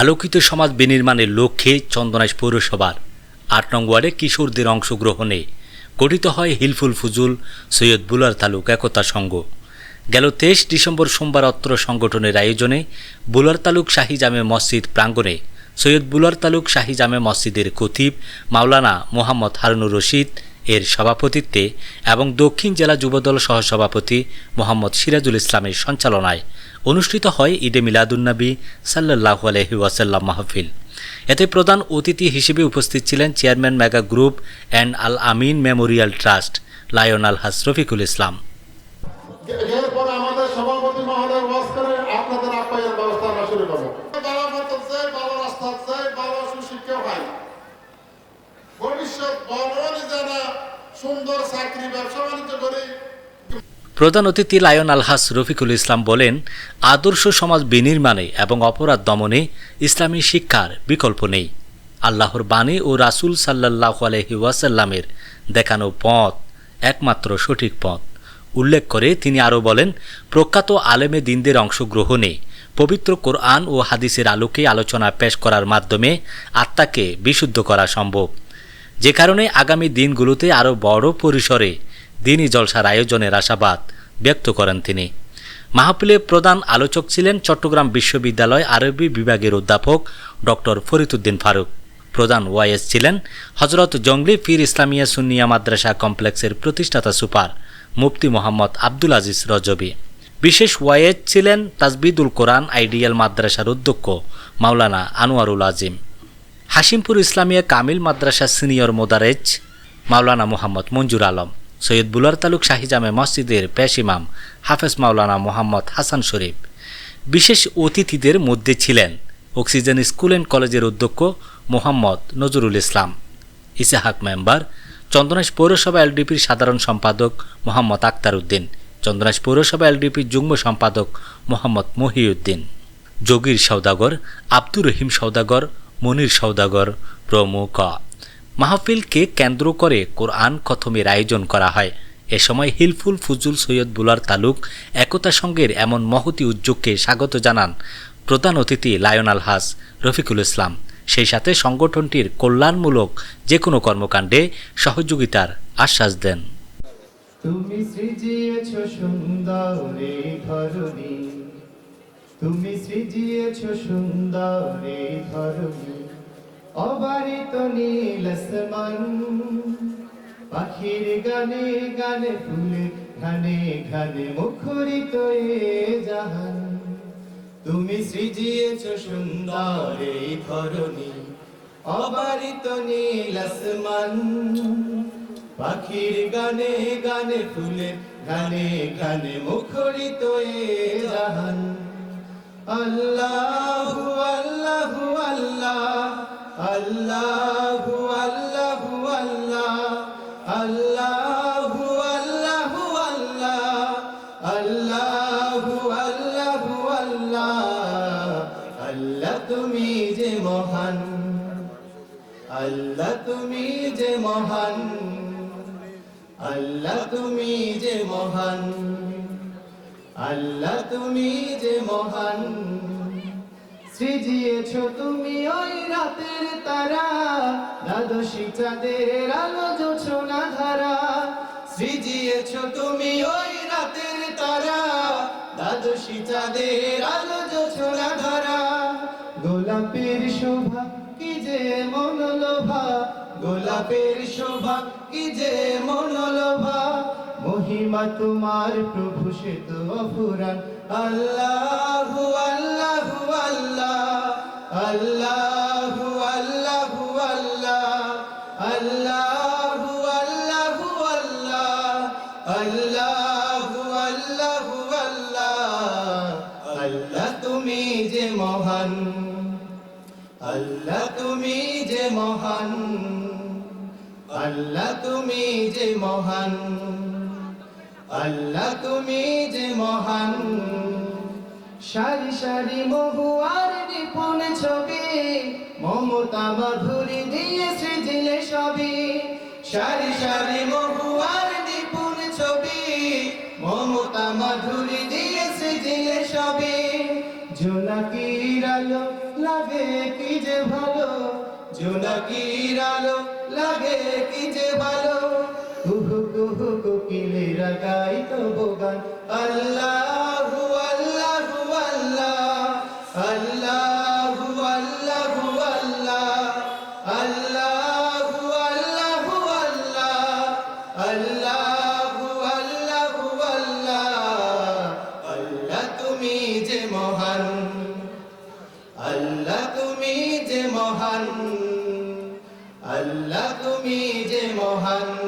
আলোকিত সমাজ বিনির্মাণের লক্ষ্যে চন্দনাইশ পৌরসভার আট নং ওয়ার্ডে কিশোরদের অংশগ্রহণে গঠিত হয় হিলফুল ফুজুল সৈয়দ বুলার তালুক একতা সংঘ। গেল তেইশ ডিসেম্বর সোমবার অত্র সংগঠনের আয়োজনে বুলার তালুক শাহী জামে মসজিদ প্রাঙ্গণে সৈয়দ বুলার তালুক শাহী জামে মসজিদের খতিব মাওলানা মোহাম্মদ হারুনুর রশিদ এর সভাপতিত্বে এবং দক্ষিণ জেলা যুবদল সহসভাপতি মোহাম্মদ সিরাজুল ইসলামের সঞ্চালনায় অনুষ্ঠিত হয় ঈদে মিলাদুন্নবী সাল্লাহ আলহি ওয়াসাল্লাম মাহফিল। এতে প্রধান অতিথি হিসেবে উপস্থিত ছিলেন chairman mega group and Al Amin memorial trust lion Al Has Rafiqul Islam. সুন্দর চাকরি ব্যবসা করে। প্রধান অতিথি লায়ন আলহাস রফিকুল ইসলাম বলেন, আদর্শ সমাজ বিনির্মাণে এবং অপরাধ দমনে ইসলামী শিক্ষার বিকল্প নেই। আল্লাহর বাণী ও রাসূল সাল্লাহ আলহি ওয়াসাল্লামের দেখানো পথ একমাত্র সঠিক পথ। উল্লেখ করে তিনি আরও বলেন, প্রখ্যাত আলেমে দিনদের অংশগ্রহণে পবিত্র কোরআন ও হাদিসের আলোকে আলোচনা পেশ করার মাধ্যমে আত্মাকে বিশুদ্ধ করা সম্ভব। যে কারণে আগামী দিনগুলোতে আরও বড় পরিসরে দিনই জলসার আয়োজনের আশাবাদ ব্যক্ত করেন তিনি। মাহফিলে প্রধান আলোচক ছিলেন চট্টগ্রাম বিশ্ববিদ্যালয় আরবি বিভাগের অধ্যাপক ডক্টর ফরিদুদ্দিন ফারুক। প্রধান ওয়াইএস ছিলেন হজরত জঙ্গলি ফির ইসলামিয়া সুন্নিয়া মাদ্রাসা কমপ্লেক্সের প্রতিষ্ঠাতা সুপার মুফতি মোহাম্মদ আব্দুল আজিজ রজবি। বিশেষ ওয়াইএস ছিলেন তাজবিদুল কোরআন আইডিয়াল মাদ্রাসার অধ্যক্ষ মাওলানা আনোয়ারুল আজিম। হাসিমপুর ইসলামিয়া কামিল মাদ্রাসা সিনিয়র মোদারেজ মাওলানা মোহাম্মদ মঞ্জুর আলম, সৈয়দ বুলার তালুক শাহিজামে মসজিদের পেশ ইমাম হাফেজ মাওলানা মোহাম্মদ হাসান শরীফ। বিশেষ অতিথিদের মধ্যে ছিলেন অক্সিজেন স্কুল অ্যান্ড কলেজের অধ্যক্ষ মোহাম্মদ নজরুল ইসলাম, ইসাহাক মেম্বার চন্দনাইশ পৌরসভা এলডিপির সাধারণ সম্পাদক মোহাম্মদ আক্তার উদ্দিন চন্দনাইশ পৌরসভা এলডিপির যুগ্ম সম্পাদক মোহাম্মদ মহিউদ্দিন যোগীর সৌদাগর আব্দুর রহিম সৌদাগর মনির সৌদাগর প্রমুখ। মাহফিলকে কেন্দ্র করে কোরআন কথমের আয়োজন করা হয়। এ সময় হিলফুল ফুজুল সৈয়দ বুলার তালুক একতা সঙ্গের এমন মহতি উদ্যোগকে স্বাগত জানান প্রধান অতিথি লায়ন আল হাস রফিকুল ইসলাম। সেই সাথে সংগঠনটির কল্যাণমূলক যে কোনো কর্মকাণ্ডে সহযোগিতার আশ্বাস দেন। তুমি সৃজিয়েছ ধরণী তুমি সৃজিয়েছ সুন্দর এই অবারিত নীল আসমান। পাখির গানে গানে ফুলে ঘানে ঘানে মুখরিত জাহান। তুমি সৃজিয়েছ সুন্দর এই ধরণী, অবারিত নীল আসমান। পাখির গানে গানে ফুলে গানে গানে মুখরিত এ জাহান। আল্লাহু আল্লাহু আল্লাহ, আল্লাহু আল্লাহু আল্লাহ, আল্লাহু আল্লাহু আল্লাহ, আল্লাহু আল্লাহু আল্লাহ। তুমি যে মহান, আল্লাহ তুমি যে মহান, আল্লাহ তুমি যে মহান। আল্লাহ তুমি যে মহান, সৃজিয়েছ তুমি ওই রাতের তারা, দ্বাদশী চাঁদের আলো জোছনা ধারা। সৃজিয়েছ তুমি ওই রাতের তারা, দ্বাদশী চাঁদের আলো জোছনা ধারা। গোলাপের শোভা কি যে মনোলোভা, গোলাপের শোভা কি যে মনোলোভা। মহিমা তোমার প্রভু, সে তো অফুরান আল্লাহু আল্লাহু, আল্লাহ। আল্লাহু আল্লাহু, আল্লাহ। আল্লাহু আল্লাহু, আল্লাহ। আল্লাহু আল্লাহু, আল্লাহ। আল্লাহ তুমি যে মহান। আল্লাহ তুমি যে মহান। আল্লাহ তুমি যে মহান। আল্লাহ তুমি যে মহান, সারি সারি মহুয়ার নিপুণ ছবি, মমতা মাধুরী দিয়ে সৃজিলে সবই। সারি সারি মহুয়ার নিপুণ ছবি, মমতা মাধুরী দিয়ে সৃজিলে সবই। জোনাকির আলো লাগে কি যে ভালো, জোনাকির আলো লাগে কি যে ভালো। কুহু কোকিলেরা গাইতো গান। আল্লাহু আল্লাহু আল্লাহ। আল্লাহু আল্লাহু আল্লাহ। আল্লাহু আল্লাহু আল্লাহ। আল্লাহু আল্লাহু আল্লাহ। আল্লাহ তুমি যে মহান। আল্লাহ তুমি যে মহান।